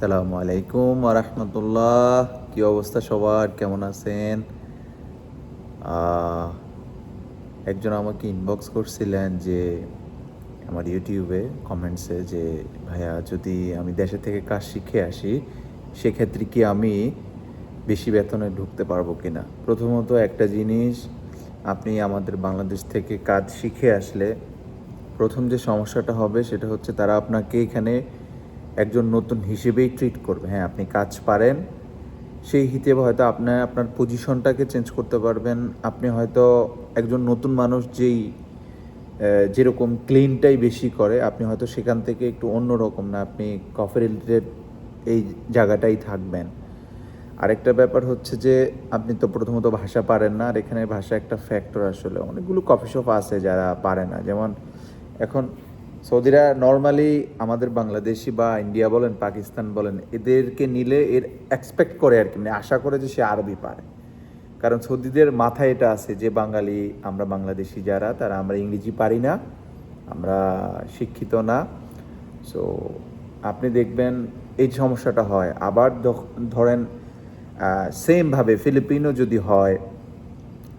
সালামু আলাইকুম রহমতুল্লাহ। কি অবস্থা সবার? কেমন আছেন? একজন আমাকে ইনবক্স করছিলেন যে আমার ইউটিউবে কমেন্টসে যে, ভাইয়া, যদি আমি দেশে থেকে কাজ শিখে আসি, সেক্ষেত্রে কি আমি বেশি বেতনে ঢুকতে পারব কি না প্রথমত একটা জিনিস, আপনি আমাদের বাংলাদেশ থেকে কাজ শিখে আসলে প্রথম যে সমস্যাটা হবে সেটা হচ্ছে তারা আপনাকে এখানে একজন নতুন হিসেবেই ট্রিট করবে। হ্যাঁ আপনি কাজ পারেন, সেই হিসেবে হয়তো আপনার আপনার পজিশনটাকে চেঞ্জ করতে পারবেন। আপনি হয়তো একজন নতুন মানুষ যেই যেরকম ক্লিনটাই বেশি করে, আপনি হয়তো সেখান থেকে একটু অন্যরকম না, আপনি কফি রিলেটেড এই জায়গাটাই থাকবেন। আরেকটা ব্যাপার হচ্ছে যে, আপনি তো প্রথমত ভাষা পারেন না, আর এখানে ভাষা একটা ফ্যাক্টর আসলে। অনেকগুলো কফি শপ আছে যারা পারে না। যেমন এখন সৌদিরা নর্মালি আমাদের বাংলাদেশি বা ইন্ডিয়া বলেন পাকিস্তান বলেন, এদেরকে নিলে এর এক্সপেক্ট করে আর কি মানে আশা করে যে সে আরবি পারে। কারণ সৌদিদের মাথায় এটা আছে যে বাঙালি, আমরা বাংলাদেশি যারা, তারা আমরা ইংরেজি পারি না, আমরা শিক্ষিত না। সো আপনি দেখবেন এই সমস্যাটা হয়। আবার ধরেন সেমভাবে ফিলিপিনো যদি হয়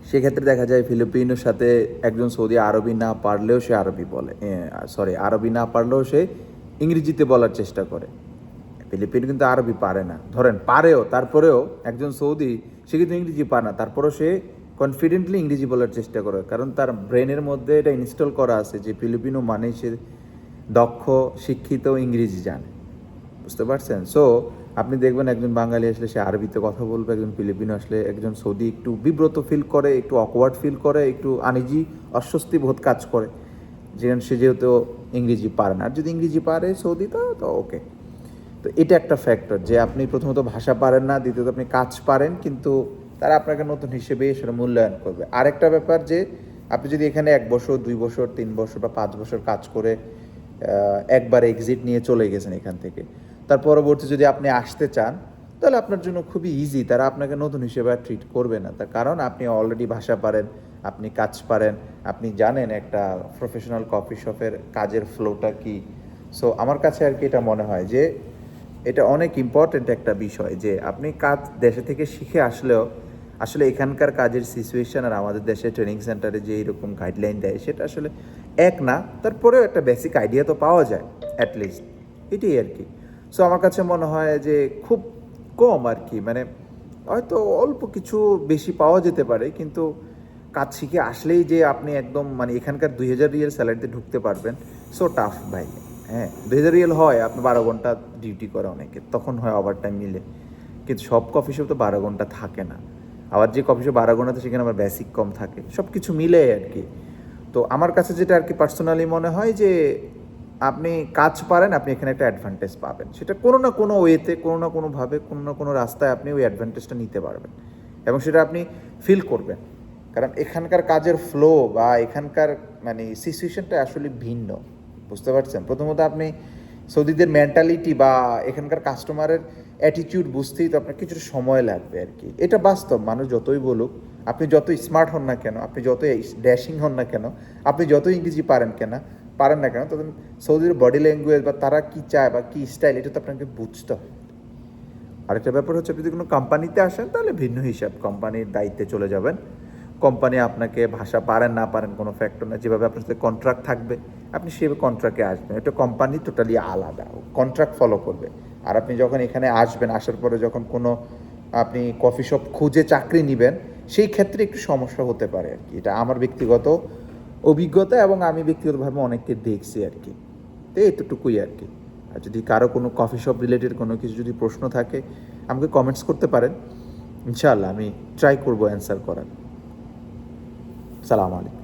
সেক্ষেত্রে দেখা যায় ফিলিপিনোর সাথে একজন সৌদি আরবি না পারলেও সে আরবি বলে। সরি আরবি না পারলেও সে ইংরেজিতে বলার চেষ্টা করে। ফিলিপিন কিন্তু আরবি পারে না। ধরেন, পারেও, তারপরেও একজন সৌদি, সে কিন্তু ইংরেজি পারে না। তারপরেও সে কনফিডেন্টলি ইংরেজি বলার চেষ্টা করে। কারণ তার ব্রেনের মধ্যে এটা ইনস্টল করা আছে যে ফিলিপিনো মানে সে দক্ষ, শিক্ষিত ইংরেজি জানে। বুঝতে পারছেন? সো আপনি দেখবেন একজন বাঙালি আসলে সে আরবিতে কথা বলবে, একজন ফিলিপিনো আসলে একজন সৌদি একটু বিব্রত ফিল করে, একটু অকওয়ার্ড ফিল করে, একটু আনিজি, অস্বস্তি বোধ কাজ করে। যেখানে সে যেহেতু ইংরেজি পারে না। আর যদি ইংরেজি পারে সৌদি, তো তো ওকে তো এটা একটা ফ্যাক্টর যে আপনি প্রথমত ভাষা পারেন না, দ্বিতীয়ত আপনি কাজ পারেন, কিন্তু তারা আপনাকে নতুন হিসেবে সেটা মূল্যায়ন করবে। আরেকটা ব্যাপার যে, আপনি যদি এখানে এক বছর, দুই বছর, তিন বছর বা পাঁচ বছর কাজ করে একবার এক্সিট নিয়ে চলে গেছেন এখান থেকে তার পরবর্তী যদি আপনি আসতে চান, তাহলে আপনার জন্য খুবই ইজি তারা আপনাকে নতুন হিসেবে আর ট্রিট করবে না। তার কারণ আপনি অলরেডি ভাষা পারেন, আপনি কাজ পারেন, আপনি জানেন একটা প্রফেশনাল কফি শপের কাজের ফ্লোটা কি। সো আমার কাছে আর কি এটা মনে হয় যে, এটা অনেক ইম্পর্ট্যান্ট একটা বিষয় যে, আপনি কাজ দেশে থেকে শিখে আসলেও, আসলে এখানকার কাজের সিচুয়েশন আর আমাদের দেশে ট্রেনিং সেন্টারে যে এরকম গাইডলাইন দেয়, সেটা আসলে এক না। তারপরেও একটা বেসিক আইডিয়া তো পাওয়া যায় অ্যাটলিস্ট এটাই আর কি। সো আমার কাছে মনে হয় যে খুব কম আর কি। মানে হয়তো অল্প কিছু বেশি পাওয়া যেতে পারে, কিন্তু কাজ শিখে আসলেই যে আপনি একদম মানে এখানকার দুই হাজার রিয়েল স্যালারিতে ঢুকতে পারবেন সো টাফ ভাই। হ্যাঁ দুই হাজার রিয়েল হয়, আপনি বারো ঘণ্টা ডিউটি করে অনেকে, তখন হয় ওভার টাইম মিলে কিন্তু সব কফি শপ তো বারো ঘণ্টা থাকে না। আবার যে কফি শপ বারো ঘন্টাতে, সেখানে আমার বেসিক কম থাকে। সব কিছু মিলে আর কি। তো আমার কাছে যেটা আর কি পার্সোনালি মনে হয় যে আপনি কাজ পারেন, আপনি এখানে একটা অ্যাডভান্টেজ পাবেন। সেটা কোনো না কোনো ওয়েতে কোনো না কোনোভাবে, কোনো না কোনো রাস্তায় আপনি ওই অ্যাডভান্টেজটা নিতে পারবেন এবং সেটা আপনি ফিল করবেন। কারণ এখানকার কাজের ফ্লো বা এখানকার মানে সিচুয়েশনটা আসলে ভিন্ন। বুঝতে পারছেন? প্রথমত আপনি সৌদিদের মেন্টালিটি বা এখানকার কাস্টমারের অ্যাটিটিউড বুঝতেই তো আপনার কিছুটা সময় লাগবে আর কি। এটা বাস্তব, মানুষ যতই বলুক, আপনি যতই স্মার্ট হন না কেন, আপনি যতই ড্যাশিং হন না কেন, আপনি যতই ইংরেজি পারেন কেন পারেন না কেন? তখন সৌদির বডি ল্যাঙ্গুয়েজ বা তারা কি চায় বা কি স্টাইল এটা তো আপনাকে বুঝতে হবে। আরেকটা ব্যাপার হচ্ছে যদি কোনো কোম্পানিতে আসেন, তাহলে ভিন্ন হিসাব। কোম্পানির দায়িত্বে চলে যাবেন। কোম্পানি আপনাকে ভাষা পারেন, না পারেন, কোনো ফ্যাক্টর না। যেভাবে আপনার সাথে কন্ট্রাক্ট থাকবে, আপনি সেভাবে কন্ট্রাক্টে আসবেন। এটা কোম্পানি টোটালি আলাদা। কন্ট্রাক্ট ফলো করবে। আর আপনি যখন এখানে আসবেন, আসার পরে যখন কোনো আপনি কফি শপ খুঁজে চাকরি নেবেন, সেই ক্ষেত্রে একটু সমস্যা হতে পারে আর কি। এটা আমার ব্যক্তিগত অভিজ্ঞতা এবং আমি ব্যক্তিগতভাবে অনেককে দেখছি আর কি। তো এতটুকুই আর কি। আর যদি কারও কোনো কফি শপ রিলেটেড কোনো কিছু যদি প্রশ্ন থাকে, আমাকে কমেন্টস করতে পারেন। ইনশাআল্লাহ আমি ট্রাই করব অ্যান্সার করার। সালাম আলাইকুম।